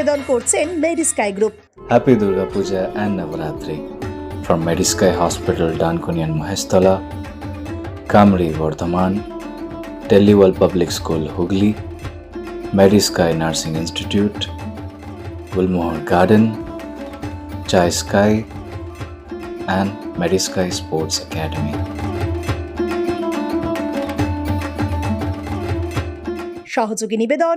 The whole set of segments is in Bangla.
নিবেদন করছেন Mary Sky group Durga Puja and Navaratri from Medisky Hospital, Dankuni and Mahestala, Kamri, Vardhaman, Delhi World Public School, Hooghly, Medisky Nursing Institute, Gulmohar Garden, Chai Sky, and Medisky Sports Academy. সহযোগী নিবেদন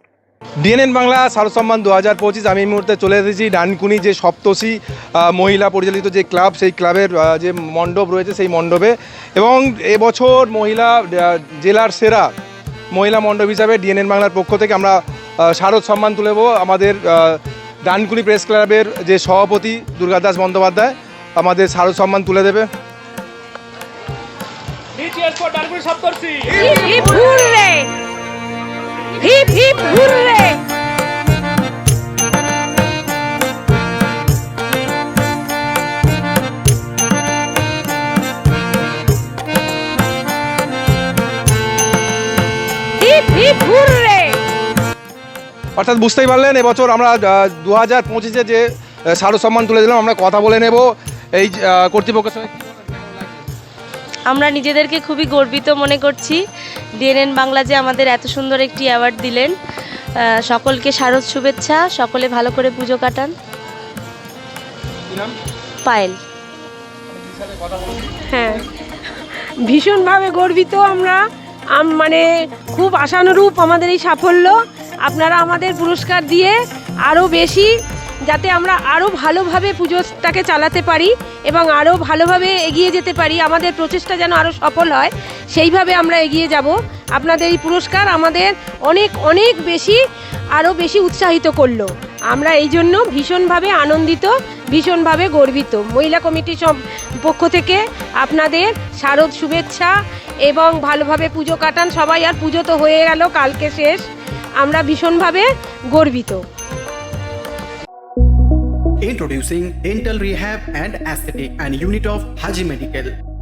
ডিএনএন বাংলা শারদ সম্মান দু হাজার পঁচিশ। আমি এই মুহূর্তে চলে এসেছি ডানকুনি যে সপ্তশী মহিলা পরিচালিত যে ক্লাব সেই ক্লাবের যে মণ্ডপ রয়েছে সেই মণ্ডপে। এবং এবছর মহিলা জেলার সেরা মহিলা মণ্ডপ হিসাবে ডিএনএন বাংলার পক্ষ থেকে আমরা শারদ সম্মান তুলে দেবো। আমাদের ডানকুনি প্রেস ক্লাবের যে সভাপতি দুর্গাদাস বন্দ্যোপাধ্যায় আমাদের শারদ সম্মান তুলে দেবে। Hip hip hurray! Hip hip hurray! Hip অর্থাৎ বুঝতেই পারলেন এবছর আমরা দু হাজার পঁচিশে যে শারদ সম্মান তুলে দিলাম আমরা কথা বলে নেব। এই কর্তৃপক্ষের সঙ্গে আমরা নিজেদেরকে খুবই গর্বিত মনে করছি। ডিএনএন বাংলা যে আমাদের এত সুন্দর একটি অ্যাওয়ার্ড দিলেন। সকলকে শারদ শুভেচ্ছা সকলে ভালো করে পুজো কাটান। পায়েল। হ্যাঁ। ভীষণভাবে গর্বিত আমরা। মানে খুব আশানুরূপ আমাদের এই সাফল্য। আপনারা আমাদের পুরস্কার দিয়ে আরও বেশি যাতে আমরা আরও ভালোভাবে পুজোটাকে চালাতে পারি এবং আরও ভালোভাবে এগিয়ে যেতে পারি, আমাদের প্রচেষ্টা যেন আরও সফল হয়, সেইভাবে আমরা এগিয়ে যাব। আপনাদের এই পুরস্কার আমাদের অনেক অনেক বেশি আরও বেশি উৎসাহিত করল। আমরা এই জন্য ভীষণভাবে আনন্দিত, ভীষণভাবে গর্বিত। মহিলা কমিটি সব পক্ষ থেকে আপনাদের শারদ শুভেচ্ছা এবং ভালোভাবে পুজো কাটান। সবাই আর পুজো তো হয়ে গেল, কালকে শেষ। আমরা ভীষণভাবে গর্বিত Introducing Dental Rehab and Aesthetic and Unit of Haji Medical.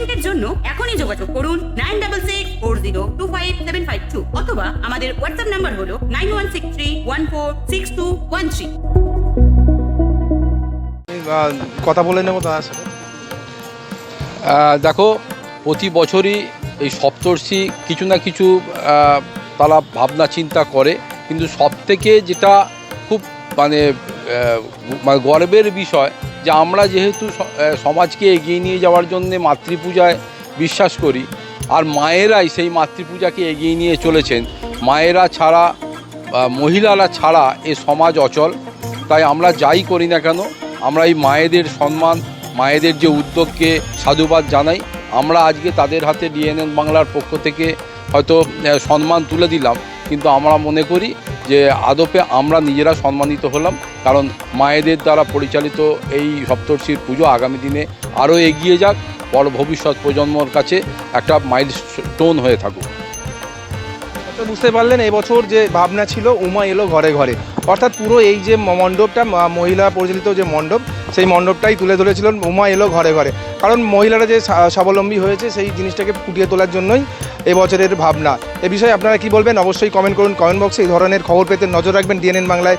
অ্যাপয়েন্টমেন্টের জন্য এখনই যোগাযোগ করুন nine double six four zero two five seven five two অথবা আমাদের হোয়াটসঅ্যাপ নাম্বার হলো nine one six three one four six two one three কথা বলে নেব তার সাথে। আহ, দেখো প্রতি বছরই এই সপ্তর্ষি কিছু না কিছু আহ, তারা ভাবনা চিন্তা করে কিন্তু সব থেকে যেটা খুব মানে মানে গর্বের বিষয় যে আমরা যেহেতু সমাজকে এগিয়ে নিয়ে যাওয়ার জন্য মাতৃপূজায় বিশ্বাস করি, আর মায়েরাই সেই মাতৃপূজাকে এগিয়ে নিয়ে চলেছেন। মায়েরা ছাড়া মহিলারা ছাড়া এ সমাজ অচল। তাই আমরা যাই করি না কেন, আমরা এই মায়েদের সম্মান, মায়েদের যে উদ্যোগকে সাধুবাদ জানাই। আমরা আজকে তাদের হাতে ডিএনএন বাংলার পক্ষ থেকে হয়তো সম্মান তুলে দিলাম। কিন্তু আমরা মনে করি যে আদপে আমরা নিজেরা সম্মানিত হলাম, কারণ মায়েদের দ্বারা পরিচালিত এই সপ্তর্ষির পুজো আগামী দিনে আরও এগিয়ে যাক বড় ভবিষ্যৎ প্রজন্মর কাছে একটা মাইল স্টোন হয়ে থাকুক। তো বুঝতে পারলেন, এবছর যে ভাবনা ছিল, উমা এলো ঘরে ঘরে। অর্থাৎ পুরো এই যে মণ্ডপটা মহিলা পরিচালিত যে মণ্ডপ, সেই মণ্ডপটাই তুলে ধরেছিলেন উমা এলো ঘরে ঘরে। কারণ মহিলারা যে স্বা- স্বাবলম্বী হয়েছে, সেই জিনিসটাকে ফুটিয়ে তোলার জন্যই এবছরের ভাবনা। এ বিষয়ে আপনারা কি বলবেন? অবশ্যই কমেন্ট করুন। কমেন্ট বক্সে এই ধরনের খবর পেতে নজর রাখবেন। ডিএনএন বাংলায়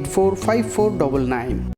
845499.